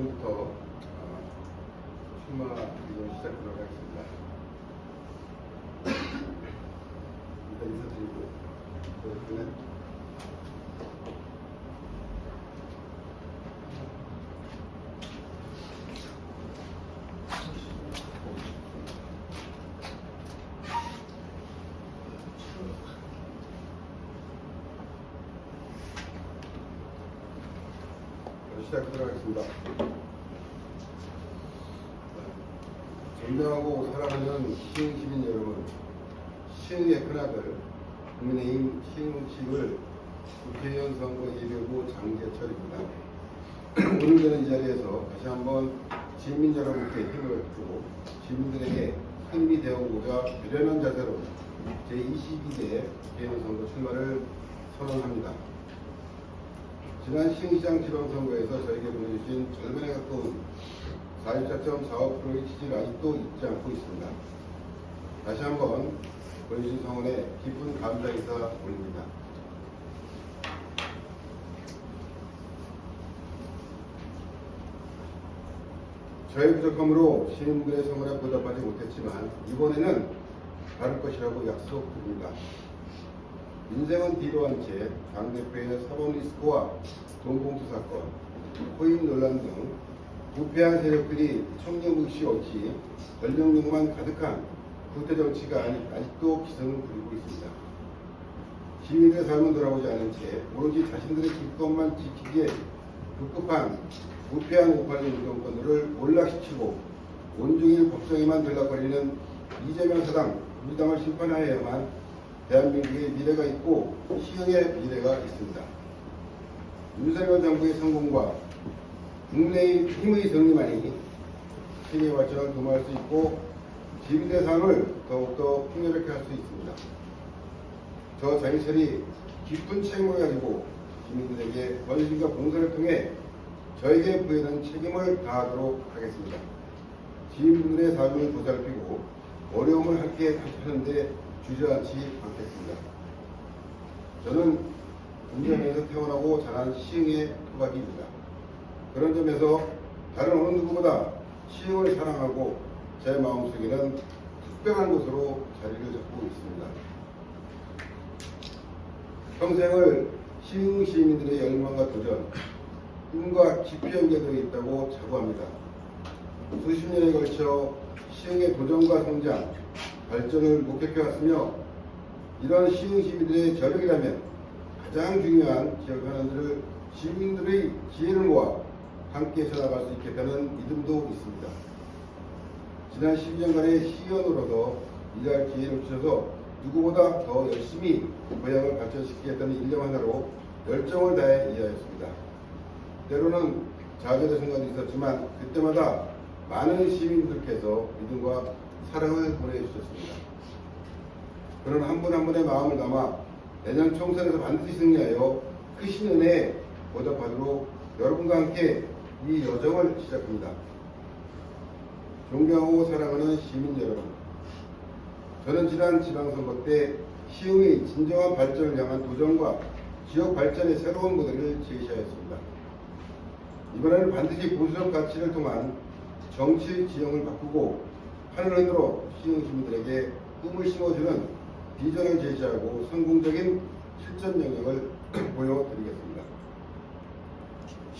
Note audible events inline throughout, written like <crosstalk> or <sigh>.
지금부터 어, 출마 이전 시작하도록 하겠습니다. 일단 인사드리고 그다음에 시작하도록 하겠습니다. 존경하고 사랑하는 시흥 시민 여러분, 시흥의 큰아들 국민의힘 시흥시를 국회의원 선거 예비후 장재철입니다. <clears throat> 오늘 저는 이 자리에서 다시 한번 시민 여러분께 힘을 주고 시민들에게 큰 힘이 되어보고자 유련한 자세로 제22대 국회의원 선거 출마를 선언합니다. 지난 시흥시장 지방선거에서 저에게 보내주신 절반에 가까운 44.45%의 지지를 아직도 잊지 않고 있습니다. 다시 한번 보내주신 성원에 깊은 감사 인사 올립니다. 저의 부족함으로 시민들의 성원에 보답하지 못했지만 이번에는 다를 것이라고 약속드립니다. 인생은 뒤로 한 채 당 대표의 사법 리스크와 돈봉투 사건, 코인 논란 등 부패한 세력들이 청렴의식 없이 권력욕만 가득한 구태 정치가 아직- 아직도 기승을 부리고 있습니다. 시민의 삶은 돌아오지 않은 채 오로지 자신들의 기권만 지키기에 급급한 부패한 586 운동권들을 몰락시키고 온종일 법정에만 들락거리는 이재명 사당, 우리 당을 심판하여야만 대한민국의 미래가 있고 시흥의 미래가 있습니다. 윤석열 정부의 성공과 국내의 힘의 승리만이 시민의 발전을 도모할 수 있고 시민의 삶을 더욱더 풍요롭게 할 수 있습니다. 저 장희철이 깊은 책임을 가지고 시민들에게 헌신과 봉사를 통해 저에게 부여된 책임을 다하도록 하겠습니다. 시민분들의 삶을 보살피고 어려움을 함께 하는데 주저앉지 않겠습니다. 저는 운전에서 태어나고 자란 시흥의 토박이입니다. 그런 점에서 다른 어느 누구보다 시흥을 사랑하고 제 마음속에는 특별한 곳으로 자리를 잡고 있습니다. 평생을 시흥 시민들의 열망과 도전, 꿈과 깊이 연계되어 있다고 자부합니다. 수십 년에 걸쳐 시흥의 도전과 성장, 발전을 목격해왔으며 이런 시흥 시민들의 저력이라면 가장 중요한 지역 현안들을 시민들의 지혜를 모아 함께 전화갈 수 있겠다는 믿음도 있습니다. 지난 12년간의 시의원으로서 일할 기회를 주셔서 누구보다 더 열심히 고향을 발전시키겠다는 일념 하나로 열정을 다해 일하였습니다. 때로는 좌절의 순간도 있었지만 그때마다 많은 시민들께서 믿음과 사랑을 보내주셨습니다. 그런 한 분 한 분의 마음을 담아 내년 총선에서 반드시 승리하여 크신 은혜에 보답하도록 여러분과 함께 이 여정을 시작합니다. 존경하고 사랑하는 시민 여러분, 저는 지난 지방선거 때 시흥의 진정한 발전을 향한 도전과 지역 발전의 새로운 모델을 제시하였습니다. 이번에는 반드시 보수적 가치를 통한 정치 지형을 바꾸고 판을 흔들어 시흥 시민들에게 꿈을 심어주는 비전을 제시하고 성공적인 실전 영역을 <clears throat> 보여드리겠습니다.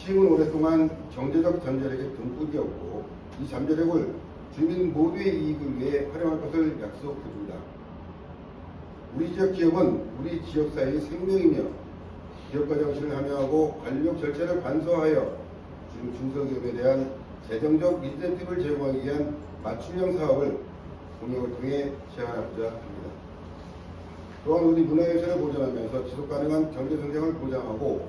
시흥은 오랫동안 경제적 잠재력의 등불이었고 이 잠재력을 주민 모두의 이익을 위해 활용할 것을 약속드립니다. 우리 지역 기업은 우리 지역사회의 생명이며 기업가 정신을 함양하고 관리력 절차를 간소화하여 중- 중소기업에 대한 재정적 인센티브를 제공하기 위한 맞춤형 사업을 공약을 통해 제안하고자 합니다. 또한 우리 문화예술을 보존하면서 지속가능한 경제성장을 보장하고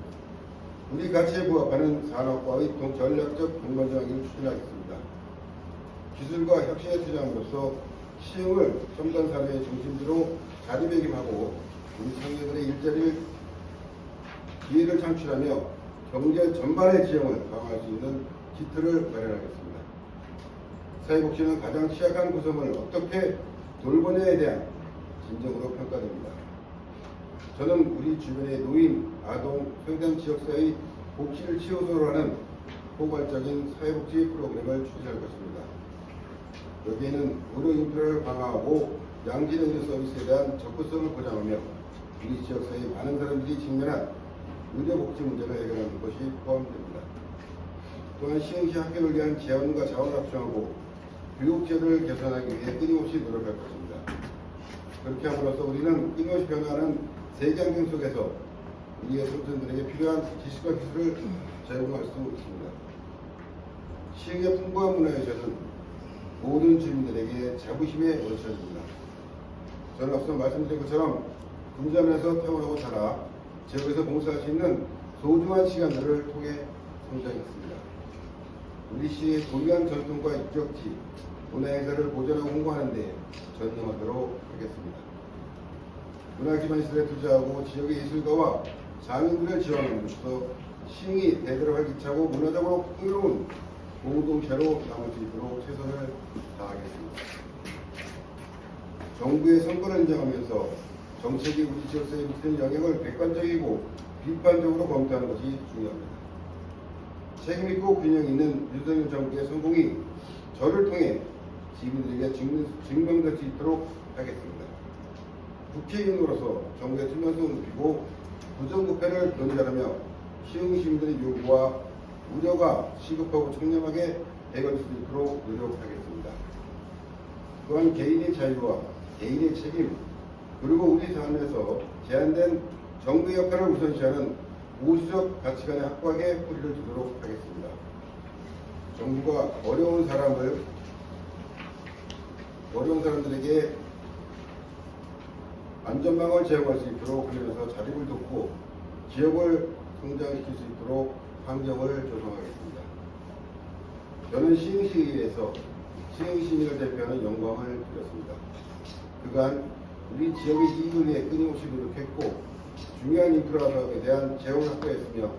우리 가치에 부합하는 산업과의 동- 전략적 동반전하기를 추진하겠습니다. 기술과 혁신에 투자함으로써 시흥을 첨단 산업의 중심지로 자리매김하고 우리 청년들의 일자리를 기회를 창출하며 경제 전반의 지형을 강화할 수 있는 기틀을 마련하겠습니다. 사회복지는 가장 취약한 구성을 어떻게 돌보냐에 대한 진정으로 평가됩니다. 저는 우리 주변의 노인, 아동, 소외된 지역사회의 복지를 최우선으로 하는 포괄적인 사회복지 프로그램을 추진할 것입니다. 여기에는 의료 인프라를 강화하고 양질의 의료 서비스에 대한 접근성을 보장하며 우리 지역사회의 많은 사람들이 직면한 의료복지 문제를 해결하는 것이 포함됩니다. 또한 시흥시 학교를 위한 재원과 자원을 합성하고 교육제도를 개선하기 위해 끊임없이 노력할 것입니다. 그렇게 함으로써 우리는 끊임없이 변화하는 세계 환경 속에서 우리의 청소년들에게 필요한 지식과 기술을 제공할 수 있습니다. 시흥의 풍부한 문화의 젖은 모든 주민들에게 자부심의 원천입니다. 저는 앞서 말씀드린 것처럼 군자면에서 태어나고 자라 지역에서 봉사할 수 있는 소중한 시간들을 통해 성장했습니다. 우리 시의 고유한 전통과 입적지, 문화 행사를 보존하고 홍보하는 데 전념하도록 하겠습니다. 문화기반 시설에 투자하고 지역의 예술가와 장인들을 지원함으로써 시흥이 대대로 활기차고 문화적으로 풍요로운 공동체로 남을 수 있도록 최선을 다하겠습니다. 정부의 선거를 인정하면서 정책이 우리 지역사회에 미치는 영향을 객관적이고 비판적으로 검토하는 것이 중요합니다. 책임있고 균형 있는 윤석열 정부의 성공이 저를 통해 시민들에게 증명, 증명될 수 있도록 하겠습니다. 국회의원으로서 정부의 투명성을 높이고 부정부패를 견제하며 시흥 시민들의 요구와 우려가 시급하고 청렴하게 해결될 수 있도록 노력하겠습니다. 또한 개인의 자유와 개인의 책임 그리고 우리 삶에서 제한된 정부의 역할을 우선시하는 보수적 가치관의 확고하게 뿌리를 두도록 하겠습니다. 정부가 어려운 사람을 어려운 사람들에게 안전망을 제공할 수 있도록 하면서 자립을 돕고 지역을 성장시킬 수 있도록 환경을 조성하겠습니다. 저는 시흥시의회에서 시흥시민을 대표하는 영광을 드렸습니다. 그간 우리 지역의 이익을 위해 끊임없이 노력했고 중요한 인프라 사업에 대한 재원 확보했으며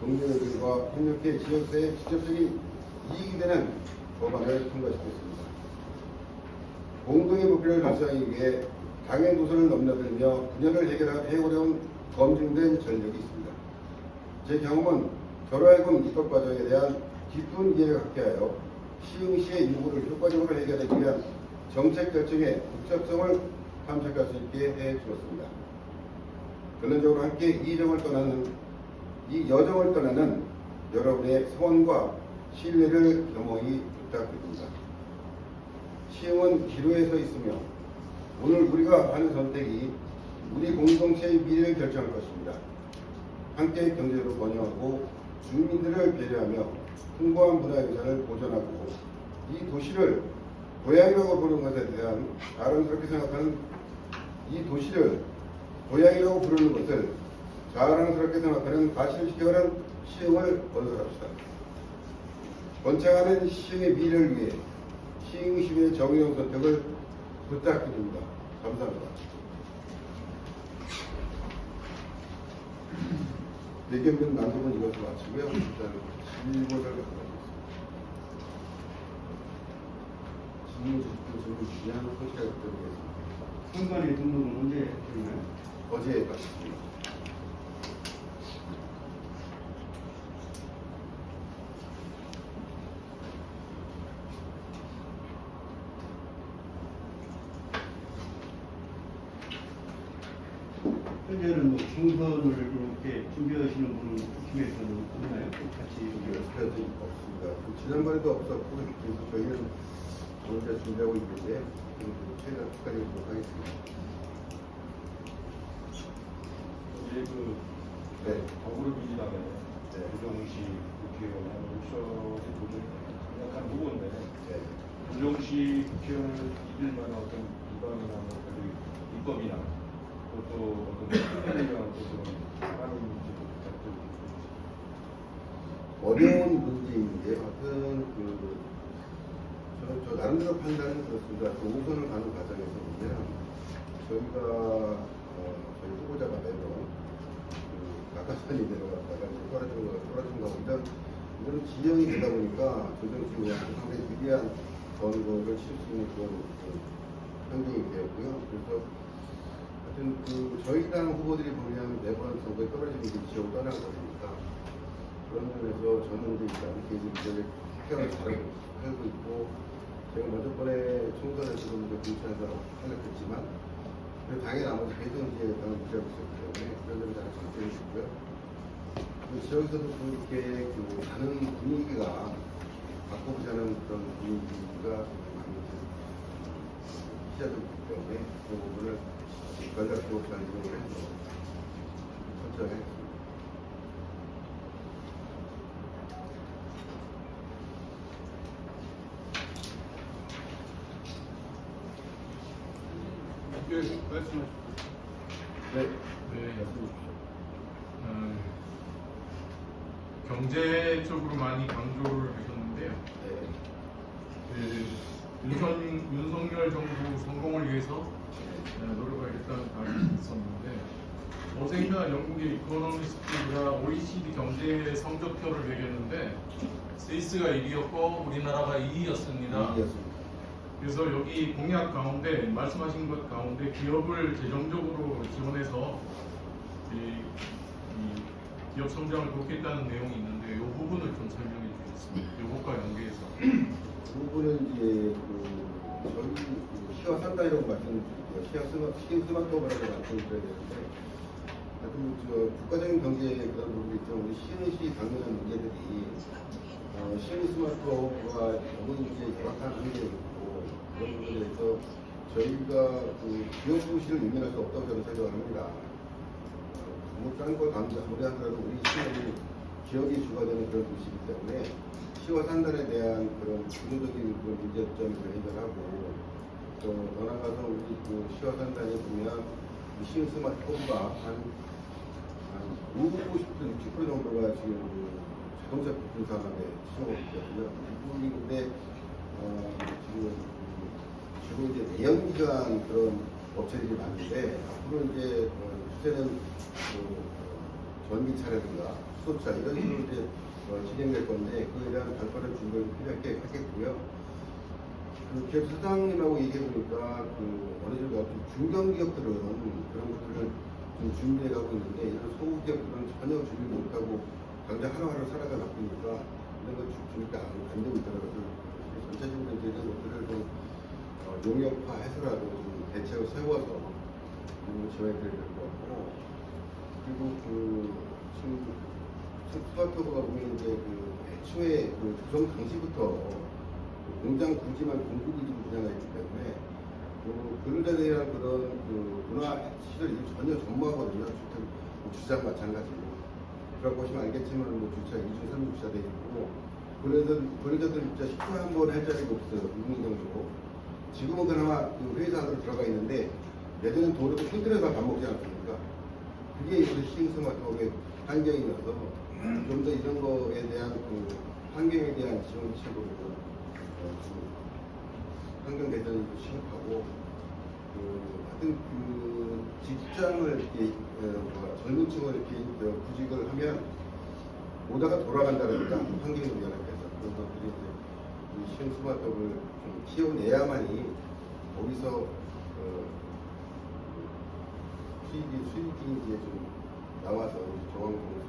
동료들과 협력해 지역사회에 직접적인 이익이 되는 법안을 통과시켰습니다. 공동의 목표를 달성하기 위해 당의 노선을 넘나들며 분야를 해결해오려온 검증된 전력이 있습니다. 제 경험은 결하여금 입법 과정에 대한 깊은 이해를 갖게 하여 시흥시의 요구를 효과적으로 해결하기 위한 정책 결정의 복잡성을 탐색할 수 있게 해 주었습니다. 결론적으로 함께 이 정을 떠나는 이 여정을 떠나는 여러분의 소원과 신뢰를 겸허히 부탁드립니다. 시흥은 기로에 서 있으며 오늘 우리가 하는 선택이 우리 공동체의 미래를 결정할 것입니다. 함께 경제로 번영하고 주민들을 배려하며 풍부한 문화유산을 보존하고 이 도시를 고향이라고 부르는 것에 대한 자랑스럽게 생각하는 이 도시를 고향이라고 부르는 것을 자랑스럽게 생각하는 가치를 지켜가는 시흥을 건설합시다. 번창하는 시흥의 미래를 위해 시흥시의 정의로운 선택을 부탁드립니다. 감사합니다. 대견변 낭독은 이것으로 마치고요. 일단 질문을 갖고 질문 주시고 질문 주시면 소식을 드리겠습니다. 선관위 등록은 언제 되나요? 어제 마쳤습니다. 현재는 뭐 총선을 이렇게 준비하시는 분은 팀에서는 없나요? 같이 연습해도 없습니다. 그 지난번에도 없었고 그래서 저희는 오늘 준비하고 있는데 최대한 축하드리도록 하겠습니다. 이제 그 네. 더불어민주당의 네. 조정식 국회의원 오셔서 도저히 약간 무거운데 네. 조정식 국회의원을 이길 만한 어떤 뭐 그런 입법이나 또 어떤. 어려운 문제인데 하여튼 그 저는 저 나름대로 판단은 그렇습니다. 그 우선을 가는 과정에서 보면 저희가 어, 저희 후보자가 매번 그 낙하산이 내려갔다가 이제 떨어진 거 떨어진 거 이런 이런 지형이 되다 보니까 의원도 상당히 유리한 선거를 칠 수 있는 그런 그 환경이 되었고요. 그래서 하여튼 그 저희 당 후보들이 보면 매번 선거에 떨어지는 게 지역을 떠난 거니까 그런 면에서 저는 이제 일단 개인 이제 생각을 잘하고 하고 있고 제가 먼저 번에 총선에서도 이제 공천에서 탈락했지만 그 당의 나머지 계속 이제 당을 유지하고 있었기 때문에 그런 점이 잘 장점이 있고요. 그 지역에서도 그렇게 그 가는 분위기가 바꿔보자는 그런 분위기가 이제 시작되기 때문에 그 부분을 전략적으로 잘 이용을 해서 설정해 예, 말씀하십시오. 네. 네. 어, 경제 쪽으로 많이 강조를 하셨는데요. 네. 그 윤선, 윤석열 정부 성공을 어, 노력하겠다는 말이 있었는데 어젠가 영국의 이코노미스트가 OECD 경제 성적표를 매겼는데 스위스가 1위였고 우리나라가 2위였습니다. 이해했습니다. 그래서 여기 공약 가운데 말씀하신 것 가운데 기업을 재정적으로 지원해서 이, 이 기업 성장을 돕겠다는 내용이 있는데 이 부분을 좀 설명해 주셨습니다. 이것과 연계해서. 그 부분은 이제 그 저희 그 시와 산다이라고 말씀드릴게요. 시와 스마 시 스마트업이라고 말씀드려야 되는데 하여튼 저 국가적인 경제에 그런 부분이 있죠. 우리 시흥시 당면한 문제들이 어, 시흥 스마트업과 너무 이제 열악한 관계가 있고 그런 부분에 대해서 저희가 그 기업 부실을 유면할 수 없다고 저는 생각을 합니다. 뭐딴거 아무리하더라도 우리 시는 기업이 주가 되는 그런 도시이기 때문에 시와 산단에 대한 그런 그런 문제점을 해결하고 또더 나아가서 우리 그 산단에 보면 이 시흥 스마트폰과 한, 한50% 60% 정도가 지금 그 자동차 부품 산업에 취업하고 있거든요. 이 부분인데 어, 지금 그 주로 이제 내연기관 그런 업체들이 많은데 앞으로 이제 어, 주제는 그 전기차라든가 수소차 이런 식으로 이제 어, 진행될 건데 그에 대한 발빠른 준비를 필요하게 하겠고요. 그 기업 사장님하고 얘기해 보니까 그 어느 정도 어떤 중견기업들은 그런 것들을 좀 준비해 가고 있는데 이런 소기업들은 전혀 준비 못하고 당장 하루하루 살아가 나쁘니까 이런 거 주- 준비가 안, 안 되고 있더라고요. 전체적으로 이제 이런 것들을 좀 어, 용역화해서라도 좀 대책을 세워서 좀 지원해드려야 될 것 같고 그리고 그 지금 스마트버가 보면 이제 그 애초에 그 조성 당시부터 그 공장 부지만 공급이 좀 분야가 있기 때문에 그 근로자에 대한 그런 그 문화 시설이 전혀 전무하거든요. 주택 뭐 주장 마찬가지고. 그런 보시면 알겠지만 뭐 주차 2중 3중 주차 돼 있고 근로자들 근로자들 진짜 10초에 한번 할 자리가 없어요. 6분 정도. 지금은 그나마 그 회사 안으로 들어가 있는데 예전엔 도로도 힘들어서 밥 먹지 않습니까? 그게 우리 시흥스마트업의 환경이라서 좀 더 이런 거에 대한 그 환경에 대한 지원 책으로 어, 좀 환경 개선이 좀 시급하고 그 하여튼 그 직장을 이렇게 어, 뭐야, 젊은 층을 이렇게 어, 구직을 하면 오다가 돌아간다니까 환경을 위한해서 그런 것들이 이제 이 시흥스마트업을 좀 키워내야만이 거기서 어, 수익이 수익이 이제 좀 나와서 우리 조항공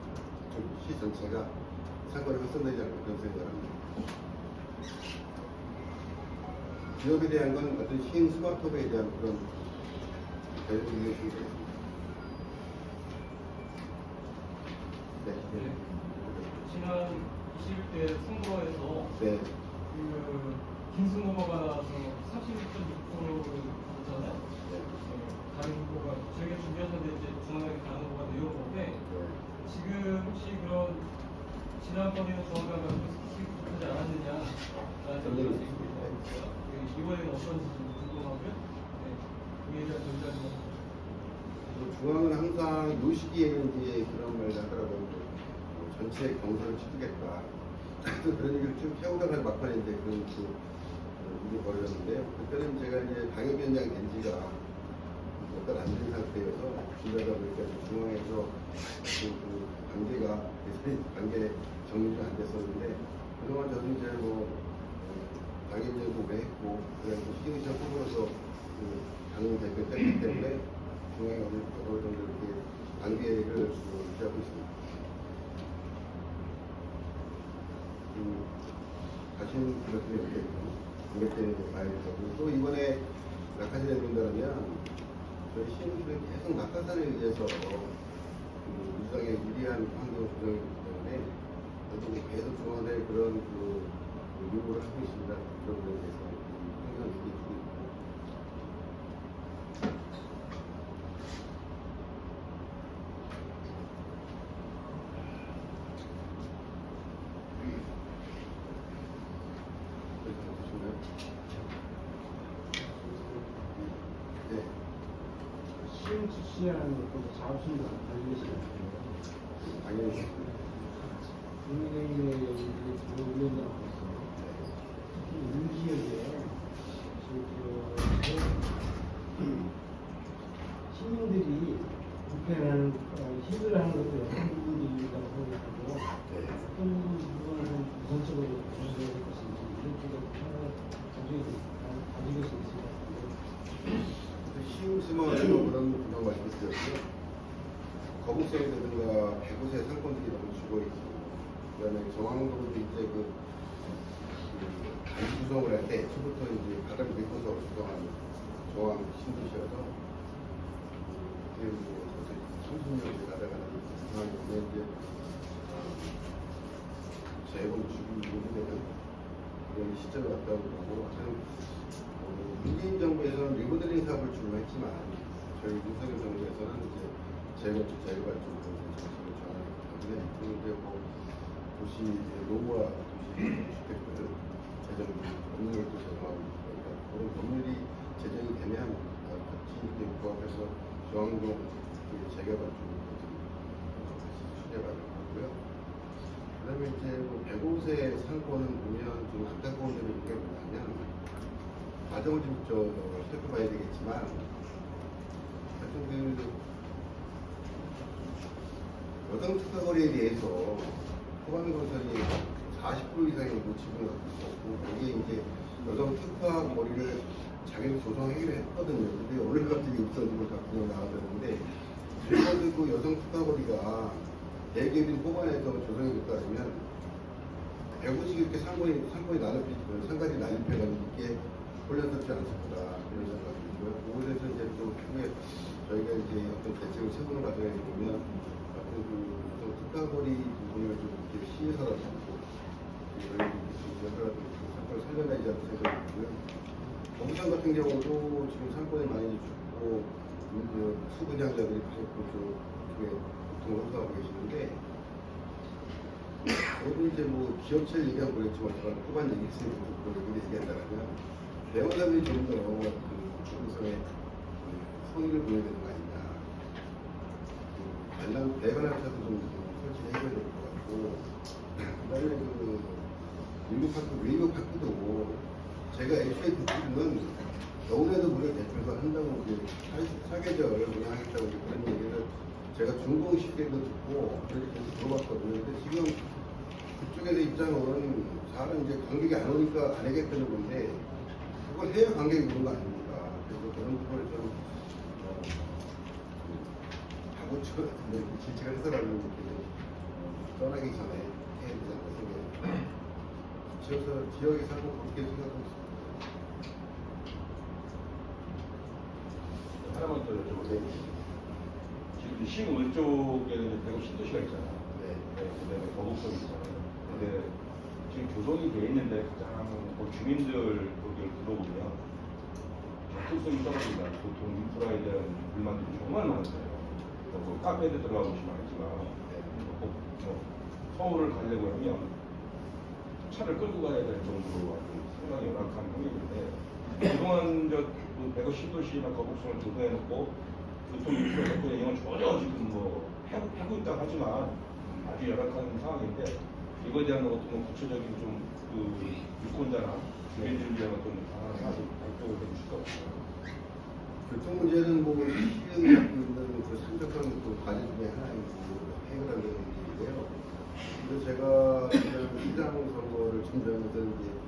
시 전체가 상관이 확산되지 않을까 그런 생각을 합니다. 기업에 대한 건 어떤 시행 스마트업에 대한 그런 대응이 있습니다. 네. 지난 21대 선거에서 네. 그 김승호가 나와서 36.6%잖아요. 네. 다른 후보가 저희가 준비하셨는데 이제 중앙에 다른 후보가 내려오는데 네. 지금 혹시 그런 지난번에는 중앙에 가서 스킵하지 않았느냐라는 전례가 얘기가 있고 있어요. 그 이번에는 어떤지 좀 궁금하고요. 네. 그에 대한 전략이 뭐 중앙은 항상 요 시기에는 이제 그런 말을 하더라고요. 뭐 전체 경선을 치르겠다. 또 <laughs> 그런 얘기를 쭉 해오다가 막판에 이제 그런 그 어, 일이 벌어졌는데요. 그때는 제가 이제 당협위원장 된 지가 몇 달 안 된 상태여서 준비하다 보니까 중앙에서 그, 그 관계가 관계 정리가 안 됐었는데 그동안 저도 이제 뭐 어, 당협위원도 오래 했고 그래서 시흥시장 후보로서 그 당협 대표 됐기 때문에 중앙에 어느 정도 이렇게 관계를 그 유지하고 있습니다. 음, 여기 있고 공백되는 게 봐야 되고 또 이번에 낙하산에 된다면 저희 시민들은 계속 낙하산에 의해서 그 일상에 유리한 환경 조정이기 때문에 저도 계속 중앙대 그런 그, 그 요구를 하고 있습니다. 그런 거에 대해서 항상 얘기해 주고 있고 그래서 보시면 네. 시흥지시라는 것도 자우순도 관리시거든요. 당연히 국민의힘의 여기 부위원장으로서 특히 우리 지역에 지금 시민들이 불편한 어, 힘들어하는 것도 한 부분이라고 생각하고 네. 어떤 부분을 좀 우선적으로 전개할 것인지 이런 쪽에 가지고 같은데 시흥스마트로 그런 그런 말씀드렸고요. 거북선이라든가 백우세 상권들이 너무 죽어 있고, 그다음에 정황도로도 이제 그, 그 단지 구성을 할때 처음부터 이제 바닥을 메꿔서 구성한 정황 신도시여서 이게 뭐 30년이 가다가는 상황인데 이제 재본 주기 이후에는 이런 시점이 왔다고 보고 어, 문재인 정부에서는 리모델링 사업을 주로 했지만 저희 윤석열 정부에서는 이제 재건축 재개발적으로 정책을 전하기 때문에 그런데 뭐 도시 노후화 도시 주택들 재정 법률을 또 제정하고 있으니까 그런 법률이 제정이 되면 어, 같이 이렇게 부합해서 중앙동 재개발 쪽으로 추진해가는 거고요. 그다음에 이제 뭐 105세 상권은 보면 좀 안타까운 점이 있는 게 뭐냐면 과정을 좀저 살펴봐야 되겠지만 하여튼 그 여성 특화거리에 대해서 호반건설이 40% 이상의 뭐 지분을 갖고 있었고 거기에 이제 여성 특화거리를 자기를 조성하기로 했거든요. 근데 오늘 갑자기 없어지고 다 그냥 나와졌는데 그래도 그 여성 특화거리가 대기업인 호반에서 조성이 됐다면 배구식 이렇게 상권이 상권이 나눠 상가지 난입해가지고 이게 않을 거다 이런 생각이 들고요. 그곳에서 이제 또 후에 저희가 이제 어떤 대책을 세우는 과정에 보면 어떤 그 특가거리 부분을 좀 이렇게 시에서라도 저희 여러 상권을 살려내지 않는 생각이 들고요. 경상 같은 경우도 지금 상권이 많이 죽고 그 수분양자들이 계속 그쪽에 보통을 확보하고 계시는데 그리고 이제 뭐 기업체를 얘기하면 모르겠지만 제가 후반 얘기했으니까 그걸 얘기 얘기한다면 대원사들이 좀더 그 중성의 성의를 보여야 되는 거 아닌가 그 관람 대관람차도 좀 설치해줘야 될 것 같고 그다음에 그 릴리파크 릴리파크도 제가 애초에 듣기로는 겨울에도 무려 대표가 한다고 사계절 운영하겠다고 그런 얘기를 제가 중공식 때도 듣고 그렇게 계속 들어봤거든요. 근데 지금 그쪽에서 입장은 사람 이제 관객이 안 오니까 안 하겠다는 건데 그걸 해야 관객이 오는 거 아닙니까? 그래서 그런 부분을 좀 어, 하고 저 네, 질책을 해서라도 이렇게 좀 떠나기 전에 해야 되지 않나 생각해요. 지역에서 지역에 살고 그렇게 생각하고 있습니다. 하나만 더 여쭤볼게요. 지금 시흥 왼쪽에는 대구 신도시가 있잖아요. 네. 네, 그다음에 거북선이 있잖아요. 근데 지금 조성이 돼 있는데 가장 뭐 주민들 거기를 들어보면 접근성이 떨어진다. 보통 인프라에 대한 불만들이 정말 많으세요. 뭐 카페에 들어가 보시면 알지만 꼭 뭐, 서울을 가려고 하면 차를 끌고 가야 될 정도로 상당히 열악한 환경인데 그동안 저그 대구 신도시나 거북선을 조성해놓고 교통 인프라 갖고 영향을 전혀 지금 뭐 하고, 하고 있다 하지만 아주 열악한 상황인데 이거에 대한 어떤 구체적인 좀그 유권자나 주민들을 위한 어떤 방안을 발표를 해주실 것 같아요. 교통 문제는 뭐 시흥이 갖고 있는 그 산적한 그 과제 중에 하나이고 해결하는 문제인데요. 그래서 제가 지난 시장 선거를 준비하면서 이제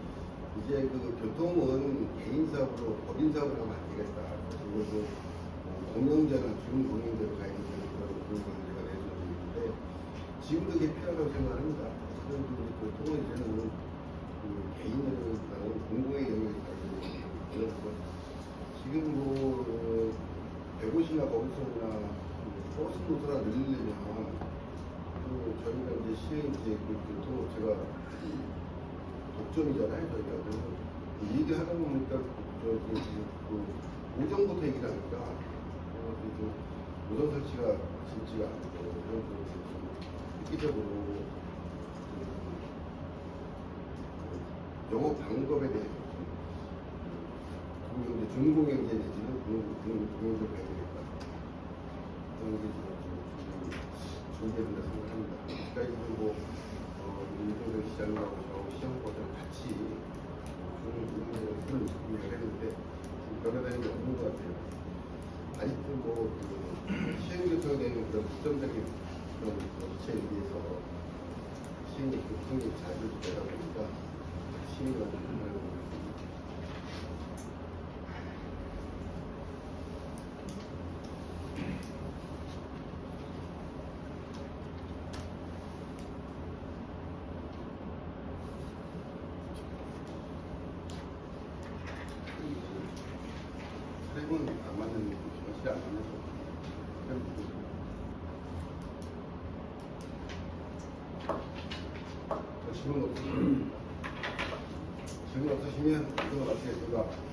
이제 그 교통은 개인 사업으로 법인 사업을 하면 안 되겠다. 그래서 이것도 뭐 공영제나 준공영제로 가야 되는 그런 문제가 내줘지고 있는데 지금도 그게 필요하다고 생각합니다. 그런 그 교통은 이제는 개인을 다른 공공의 영역에 다르고 그래서 지금 뭐 150나 거기서나 버스 노선을 늘리려면 그 저희가 이제 시행 이제 그 교통업체가 독점이잖아요 저희가 그래서 그 얘기하다 보니까 저그 그 오전부터 얘기를 하니까 어, 그 오전 설치가 쉽지가 않고 그런 좀 획기적으로 그 영업 방법에 대해서 좀 그리고 이제 중공영제 내지는 공공적으로 해야 되겠다 그런 게 지금 좀 준비된다 생각합니다. 그러니까 뭐 어, 일본의 시장하고 저 시장 과정 같이 중공영제를 그런 준비를 했는데 지금 변화되는 게 없는 것 같아요. 아직도 뭐그 시행교통에 대한 그런 특정적인 그런 정책에 의해서 시행이 교통이 잘 유지되다 보니까 힘들고 있습니다. 세금은 안 맞는 것이 안 맞는 거. 저 질문 없으시면 질문 없으시면 이거